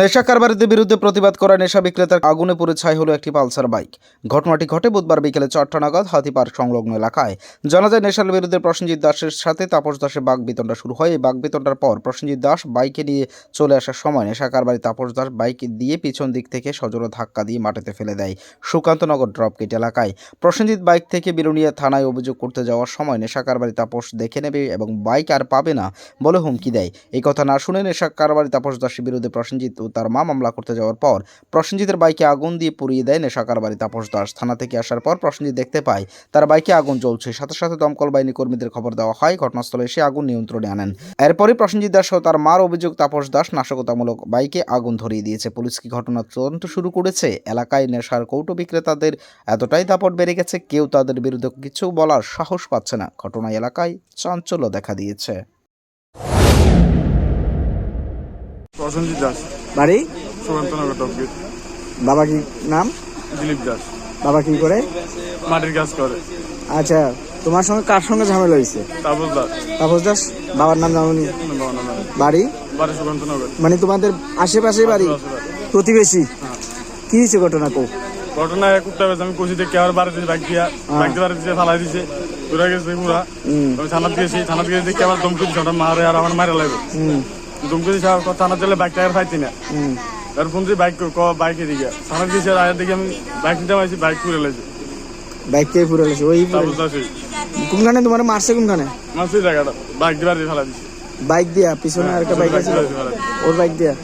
নেশা কারবারিদের বিরুদ্ধে প্রতিবাদ করা নেশা বিক্রেতার আগুনে পুড়ে ছাই হলো একটি পালসার বাইক। ঘটনাটি ঘটে বুধবার বিকেলে চারটা নাগাদ হাতিপার সংলগ্ন এলাকায়। জানা যায়, নেশার বিরুদ্ধে প্রসেনজিৎ দাসের সাথে তাপস দাসের বাঘ বিতণ্ডা শুরু হয়। এই বাঘ বিতণ্ডার পর প্রসেনজিৎ দাস বাইকে নিয়ে চলে আসার সময় নেশা কারবারি তাপস দাস বাইক দিয়ে পিছন দিক থেকে সজোরে ধাক্কা দিয়ে মাটিতে ফেলে দেয় সুকান্তনগর ড্রপগেট এলাকায়। প্রসেনজিৎ বাইক থেকে বিরুনিয়া থানায় অভিযোগ করতে যাওয়ার সময় নেশা কারবারি তাপস দেখে নেবে এবং বাইক আর পাবে না বলে হুমকি দেয়। এই কথা না শুনে নেশা কারবারি তাপস দাসের বিরুদ্ধে প্রসেনজিৎ তার মা মামলা করতে যাওয়ার পর প্রসেনজিতের বাইকে আগুন দিয়ে পুড়িয়ে দেয় নেশাকার বাড়ি তাপস দাস। থানা থেকে আসার পর প্রসেনজিৎ দেখতে পায়, তার বাইকে আগুন জ্বলছে। সাথে সাথে দমকল বাহিনী কর্মীদের খবর দেওয়া হয়, ঘটনাস্থলে এসে আগুন নিয়ন্ত্রণে আনেন। এরপরই প্রসেনজিৎ দাস ও তার মার অভিযোগ তাপস দাস নাশকতামূলক বাইকে আগুন ধরিয়ে দিয়েছে। পুলিশ কি ঘটনার তদন্ত শুরু করেছে? এলাকায় নেশার কৌটো বিক্রেতাদের এতটাই দাপট বেড়ে গেছে, কেউ তাদের বিরুদ্ধে কিছু বলার সাহস পাচ্ছে না। ঘটনায় এলাকায় চাঞ্চল্য দেখা দিয়েছে। প্রসেনজিৎ দাস। বাড়ি? বাবা কি নাম? দিলীপ দাস। বাবা কি করে? মাটির কাজ করে। আচ্ছা তোমার সঙ্গে কার সঙ্গে ঝামেলা হয়েছে? তাপস দাস। তাপস দাস? বাবার নাম জানি বাড়ি? মানে তোমাদের আশেপাশে বাড়ি? প্রতিবেশী? কি হয়েছে ঘটনা কো ঘটনা কুত্তা বেশ আমি কষি দেখে আবার বাড়ি দিয়েছে বাইক দিয়া বাইক বাড়ি দিয়ে ফালাই দিছে ঘুরে গেছে পুরা। আমি থানাত গেছি থানাত গেছি দেখে আবার দমকে দিছে ওটা মারে আর আমার মারা লাগবে। হুম দমকে থানা চলে বাইক টায়ার পাইছি না। তার ফোন দিয়ে বাইক ক বাইকে এদিকে। থানার আর আয়ের দিকে আমি বাইক নিতে পারছি বাইক পুরে লেছি বাইক কে পুরো লেছি ওই কোনখানে? তোমার মারছে কোনখানে? মারছে জায়গাটা। বাইক দিয়ে বাড়ি ফালাই দিছে। বাইক দিয়া পিছনে আর একটা বাইক আছে। ওর বাইক দিয়া?